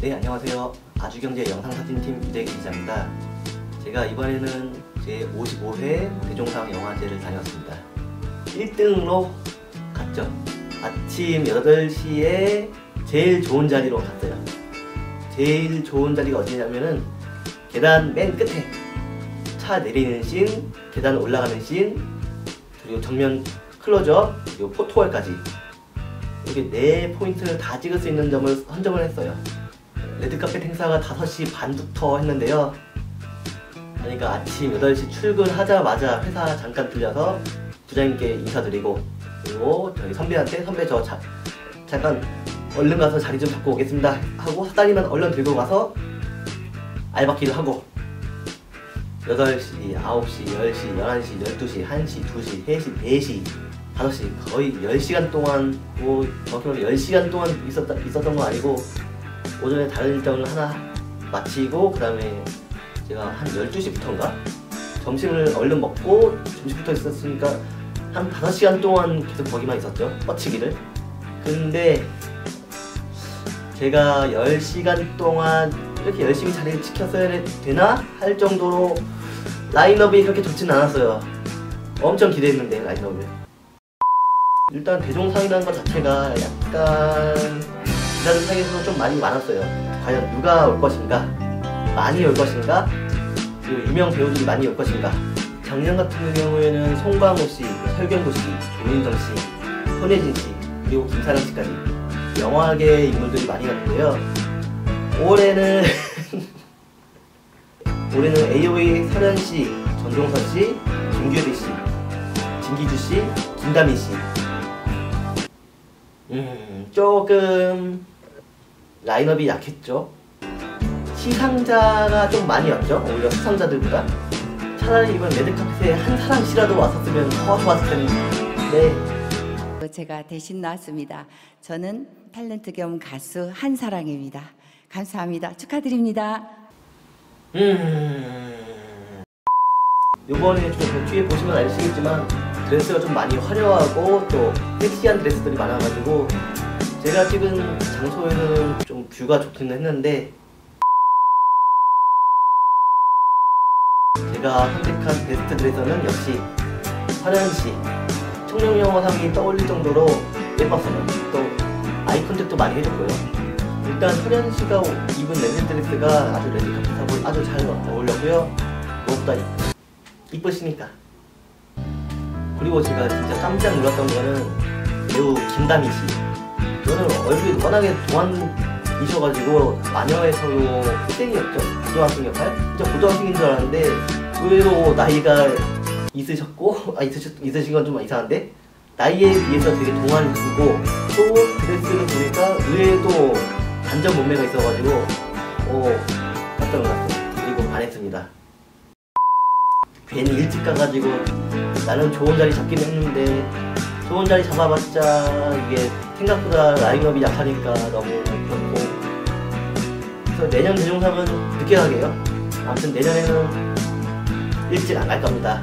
네 안녕하세요. 아주경제 영상사진팀 유대기 기자입니다. 제가 이번에는 제 55회 대종상 영화제를 다녔습니다. 1등으로 갔죠. 아침 8시에 제일 좋은 자리로 갔어요. 제일 좋은 자리가 어디냐면은 계단 맨 끝에 차 내리는 씬 계단 올라가는 씬 그리고 정면 클로즈업 그리고 포토월까지. 이렇게 네 포인트를 다 찍을 수 있는 점을 선점을 했어요 레드카펫 행사가 5시 반부터 했는데요. 그러니까 아침 8시 출근하자마자 회사 잠깐 들려서 부장님께 인사드리고 그리고 저희 선배한테 선배 저 자, 잠깐 얼른 가서 자리 좀 잡고 오겠습니다 하고 사다리만 얼른 들고 가서 알바키를 하고 8시, 9시, 10시, 11시, 12시, 1시, 2시, 3시, 4시, 5시 거의 10시간 동안 뭐 정확히 말하면 10시간 동안 있었다, 있었던 거 아니고 오전에 다른 일정을 하나 마치고 그 다음에 제가 한 12시부터인가? 점심을 얼른 먹고 점심부터 있었으니까 한 5시간 동안 계속 거기만 있었죠 뻗치기를. 근데 제가 10시간 동안 이렇게 열심히 자리를 지켰어야 되나 할 정도로 라인업이 그렇게 좋지는 않았어요. 엄청 기대했는데 라인업을. 일단 대종상이라는 것 자체가 약간 기자들 사이에서 좀 많이 많았어요. 과연 누가 올 것인가? 많이 올 것인가? 그리고 유명 배우들이 많이 올 것인가? 작년 같은 경우에는 송강호 씨, 설경구 씨, 조민정 씨, 손예진 씨, 그리고 김사랑 씨까지 영화계 인물들이 많이 갔는데요. 올해는 올해는 AOA 설현 씨, 전종선 씨, 김규리 씨, 진기주 씨, 김다민 씨. 음, 조금 라인업이 약했죠. 시상자가 좀 많이 왔죠. 오히려 수상자들보다. 차라리 이번 레드카펫에 한 사람씩이라도 왔었으면 더 좋았을 텐데. 제가 대신 나왔습니다. 저는 탤런트 겸 가수 한사랑입니다. 감사합니다. 축하드립니다. 음. 요번에 좀 뒤에 보시면 아시겠지만 드레스가 좀 많이 화려하고 또 섹시한 드레스들이 많아가지고 제가 찍은 장소에서는 좀 뷰가 좋기는 했는데 제가 선택한 베스트 드레서는 역시 화련씨 청룡영화상이 떠올릴 정도로 예뻤어요. 또 아이 컨택도 많이 해줬고요. 일단 화련씨가 입은 레드 드레스가 아주 레드카펫하고 아주 잘 어울렸고요. 무엇보다 이쁘시니까. 그리고 제가 진짜 깜짝 놀랐던 거는 배우 김다미 씨. 저는 얼굴이 워낙에 동안 이셔가지고 마녀에서도 학생이었죠. 고등학생 역할 진짜 고등학생인 줄 알았는데 의외로 나이가 있으셨고 아 있으셨, 있으신 건 좀 이상한데 나이에 비해서 되게 동안이시고 또 드레스를 보니까 의외로 단전 몸매가 있어가지고 오 깜짝 놀랐어요? 그리고 반했습니다. 괜히 일찍 가가지고 나는 좋은 자리 잡긴 했는데 좋은 자리 잡아봤자 이게 생각보다 라인업이 약하니까 너무 그렇고 그래서 내년 대종상은 늦게 가게요. 아무튼 내년에는 일찍 안 갈 겁니다